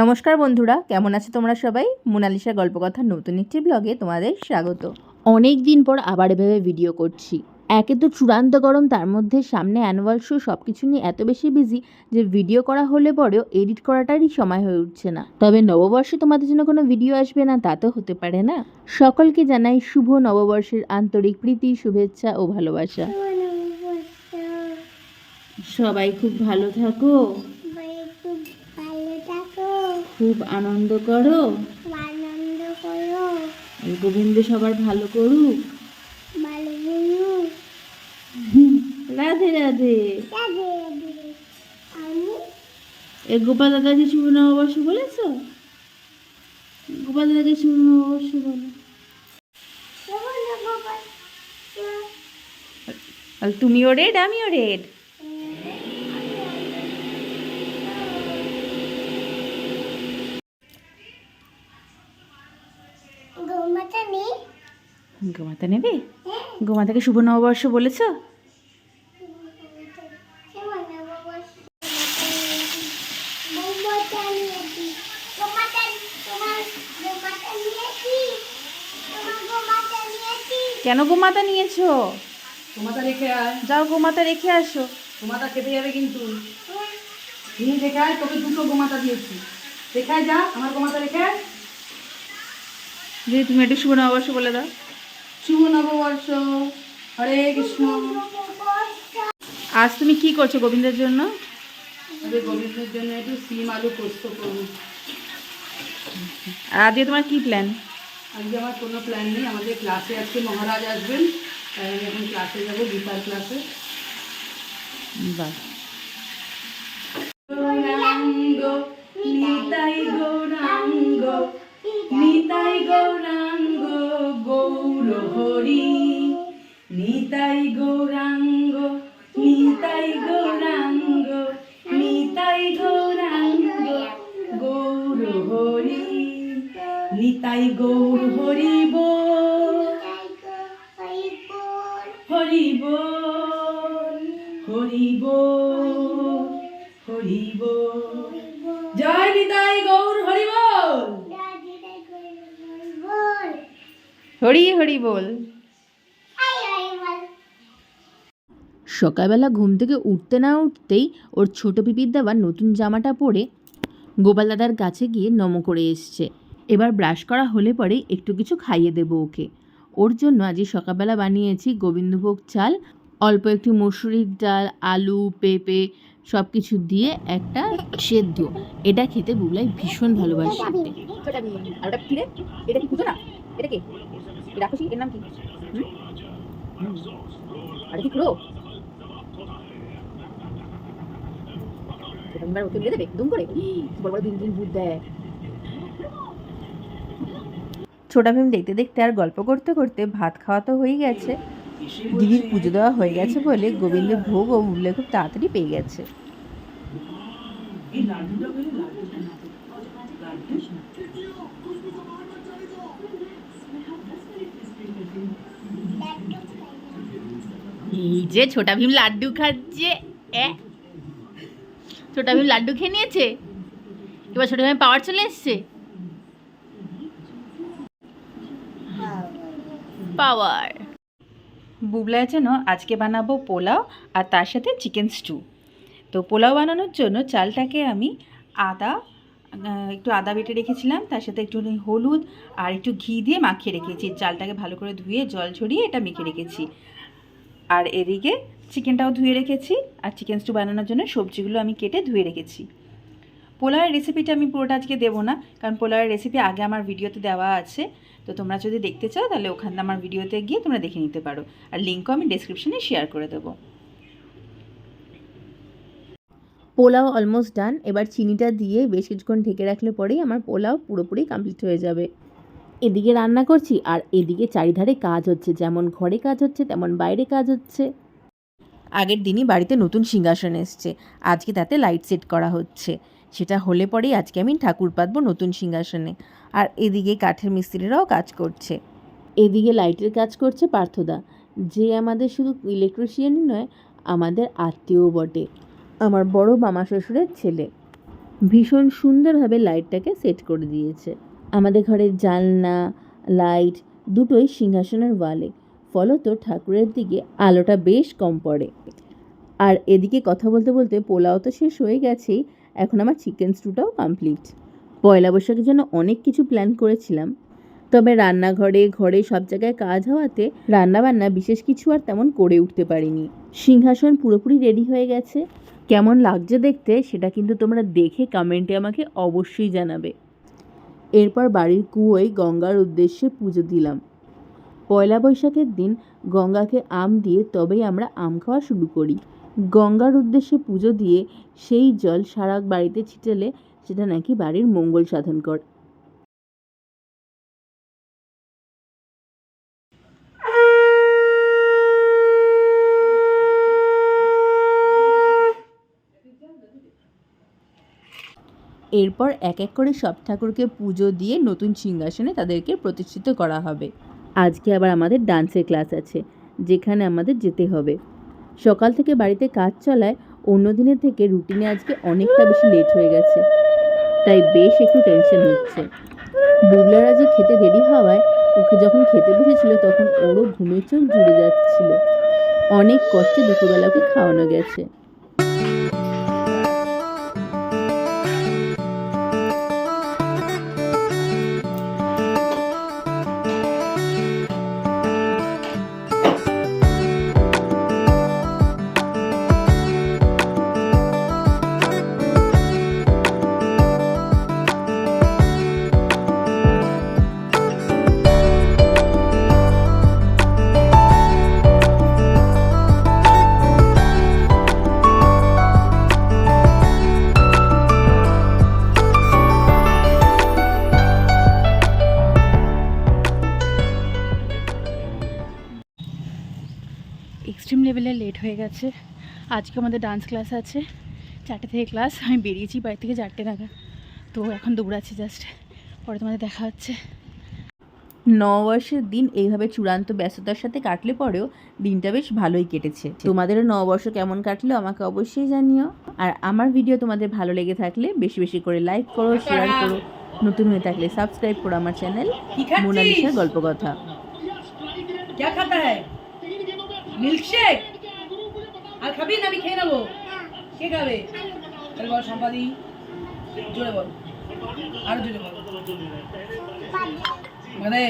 নমস্কার বন্ধুরা কেমন আছো তোমরা সবাই? মোনালিসার গল্পকথার নতুন একটি ব্লগে তোমাদের স্বাগত। অনেক দিন পর আবার এভাবে ভিডিও করছি। একে তো চূড়ান্ত গরম তার মধ্যে সামনে অ্যানুয়াল শো সব কিছু নিয়ে এত বেশি বিজি যে ভিডিও করা হলে পরেও এডিট করাটারই সময় হয়ে উঠছে না। তবে নববর্ষে তোমাদের জন্য কোনো ভিডিও আসবে না তা তো হতে পারে না। সকলকে জানাই শুভ নববর্ষের আন্তরিক প্রীতি শুভেচ্ছা ও ভালোবাসা। সবাই খুব ভালো থাকো। খুব আনন্দ করো। আনন্দ করো। গোবিন্দ সবার ভালো করুক। ভালো রাধে রাধে। এ গোপাল দাদাকে শুভ নববর্ষ বলেছ? গোপাল দাদাকে শুভ নববর্ষ বলো। তুমিও রেড আমিও রেড গোমাতা নেই গোমাতা নেবে? গোমাতাকে শুভ নববর্ষ বলেছ? গোমাতা নিয়েছি গোমাতা গোমাতা গোমাতা কেন গোমাতা নিয়েছো? তোমাটা রেখে আয়। যাও গোমাতা রেখে আসো। তোমাটা খেতে যাবে কিন্তু। নিয়ে রেখে আয় তোকে দুটো গোমাতা দিয়েছি। রেখে আয় যা আমার গোমাতা রেখে আয়। যদি তুমি একটু শুভ নববর্ষ বলে দাও। শুভ নববর্ষ। হরে কৃষ্ণ। আজ তুমি কি করছ গোবিন্দের জন্য? গোবিন্দের জন্য একটু সিম আলু পোস্ত করব। আর আজকে তোমার কি প্ল্যান আজকে আমার কোনো প্ল্যান নেই। আমাদের ক্লাসে আজকে মহারাজ আসবেন। তাই আমি এখন ক্লাসে যাব গীতার ক্লাসে বাহ। নিতাই গৌর হরি বল হরি বল হরি বল হরি বল জয় নিতাই গৌর হরি বল হরি হরি বল। সকালবেলা ঘুম থেকে উঠতে না উঠতেই ওর ছোট পিপির দেওয়া নতুন জামাটা পরে গোপাল দাদার কাছে গিয়ে নম করে এসছে। এবার ব্রাশ করা হলে পরে একটু কিছু খাইয়ে দেবো ওকে। ওর জন্য আজকে সকালবেলা বানিয়েছি গোবিন্দভোগ চাল, অল্প একটু মসুরির ডাল, আলু, পেঁপে সব কিছু দিয়ে একটা সেদ্ধ। এটা খেতে বুবলাই ভীষণ ভালোবাসে এটা কি না? এটা কি? রাক্ষসী? এর নাম কি? আর কি দেবে? দুম করে? বড় বড় দিন দিন ভূত দেয়। ছোটা ভীম দেখতে দেখতে আর গল্প করতে করতে ভাত খাওয়া তো হয়ে গেছে। দিদির পুজো দেওয়া হয়ে গেছে বলে গোবিন্দ ভোগ ও মূল্য খুব তাড়াতাড়ি পেয়ে গেছে। এই যে ছোটা ভীম লাড্ডু খাচ্ছে ছোটা ভীম লাড্ডু খেয়ে নিয়েছে? এবার ছোটা ভীম পাওয়ার চলে এসছে? পাওয়ার। বুবলায় জন্য আজকে বানাবো পোলাও আর তার সাথে চিকেন স্টু তো পোলাও বানানোর জন্য চালটাকে আমি আদা একটু আদা বেটে রেখেছিলাম, তার সাথে একটু হলুদ আর একটু ঘি দিয়ে মাখিয়ে রেখেছি। চালটাকে ভালো করে ধুয়ে জল ছড়িয়ে এটা মেখে রেখেছি। আর এদিকে চিকেনটাও ধুয়ে রেখেছি। আর চিকেন স্টু বানানোর জন্য সবজিগুলো আমি কেটে ধুয়ে রেখেছি। পোলাওয়ের রেসিপিটা আমি পুরোটা আজকে দেবো না, কারণ পোলাওয়ের রেসিপি আগে আমার ভিডিওতে দেওয়া আছে। তো তোমরা যদি দেখতে চাও, তাহলে ওখানে আমার ভিডিওতে গিয়ে তোমরা দেখে নিতে পারো। আর লিঙ্কও আমি ডেসক্রিপশনে শেয়ার করে দেবো। পোলাও অলমোস্ট ডান এবার চিনিটা দিয়ে বেশ কিছুক্ষণ ঢেকে রাখলে পরেই আমার পোলাও পুরোপুরি কমপ্লিট হয়ে যাবে। এদিকে রান্না করছি, আর এদিকে চারিধারে কাজ হচ্ছে, যেমন ঘরে কাজ হচ্ছে, তেমন বাইরে কাজ হচ্ছে। আগের দিনই বাড়িতে নতুন সিংহাসন এসছে। আজকে তাতে লাইট সেট করা হচ্ছে। সেটা হলে পরেই আজকে আমি ঠাকুর পাতবো নতুন সিংহাসনে। আর এদিকে কাঠের মিস্ত্রিরাও কাজ করছে। এদিকে লাইটের কাজ করছে পার্থদা। যে আমাদের শুধু ইলেকট্রিশিয়ানই নয়, আমাদের আত্মীয় বটে। আমার বড় মামা শ্বশুরের ছেলে। ভীষণ সুন্দরভাবে লাইটটাকে সেট করে দিয়েছে। আমাদের ঘরের জানলা লাইট দুটোই সিংহাসনের ওয়ালে ফলত ঠাকুরের দিকে আলোটা বেশ কম পড়ে। আর এদিকে কথা বলতে বলতে পোলাও তো শেষ হয়ে গেছেই, এখন আমার চিকেন স্টুটাও কমপ্লিট পয়লা বৈশাখের জন্য অনেক কিছু প্ল্যান করেছিলাম। তবে রান্নাঘরে, ঘরে, সব জায়গায় কাজ হওয়াতে রান্নাবান্না বিশেষ কিছু আর তেমন করে উঠতে পারিনি। সিংহাসন পুরোপুরি রেডি হয়ে গেছে। কেমন লাগছে দেখতে সেটা কিন্তু তোমরা দেখে কমেন্টে আমাকে অবশ্যই জানাবে। এরপর বাড়ির কুয়োয় গঙ্গার উদ্দেশ্যে পুজো দিলাম। পয়লা বৈশাখের দিন গঙ্গাকে আম দিয়ে তবেই আমরা আম খাওয়া শুরু করি। গঙ্গার উদ্দেশ্যে পুজো দিয়ে সেই জল সারা বাড়িতে ছিটালে সেটা নাকি বাড়ির মঙ্গল সাধন করে। এরপর এক এক করে সব ঠাকুরকে পুজো দিয়ে নতুন সিংহাসনে তাদেরকে প্রতিষ্ঠিত করা হবে। আজকে আবার আমাদের ডান্সের ক্লাস আছে, যেখানে আমাদের যেতে হবে। সকাল থেকে বাড়িতে কাজ চলায় অন্য দিনের থেকে রুটিনে আজকে অনেকটা বেশি লেট হয়ে গেছে। তাই বেশ একটু টেনশন হচ্ছে। বুবলার আজকে খেতে দেরি হওয়ায় ওকে যখন খেতে বসেছিল তখন ওরও ঘুমের চোখ জুড়ে যাচ্ছিল। অনেক কষ্টে দুপুরবেলা ওকে খাওয়ানো গেছে। হয়ে গেছে। আজকে আমাদের ডান্স ক্লাস আছে। চারটে থেকে ক্লাস আমি বেরিয়েছি বাড়ি থেকে চারটে নাগাদ। তো এখন দৌড়াচ্ছি জাস্ট পরে তোমাদের দেখা হচ্ছে। নববর্ষের দিন এইভাবে চূড়ান্ত ব্যস্ততার সাথে কাটলে পরেও দিনটা বেশ ভালোই কেটেছে। তোমাদেরও নববর্ষ কেমন কাটলো আমাকে অবশ্যই জানিও। আর আমার ভিডিও তোমাদের ভালো লেগে থাকলে বেশি বেশি করে লাইক করো শেয়ার করো। নতুন হয়ে থাকলে সাবস্ক্রাইব করো আমার চ্যানেল? মোনালিসার গল্প কথা আর খাবি না, আমি খেয়ে নেব। কে খাবে? তাহলে বল সম্পাদি জোরে বল। আরও জোরে বল। মানে?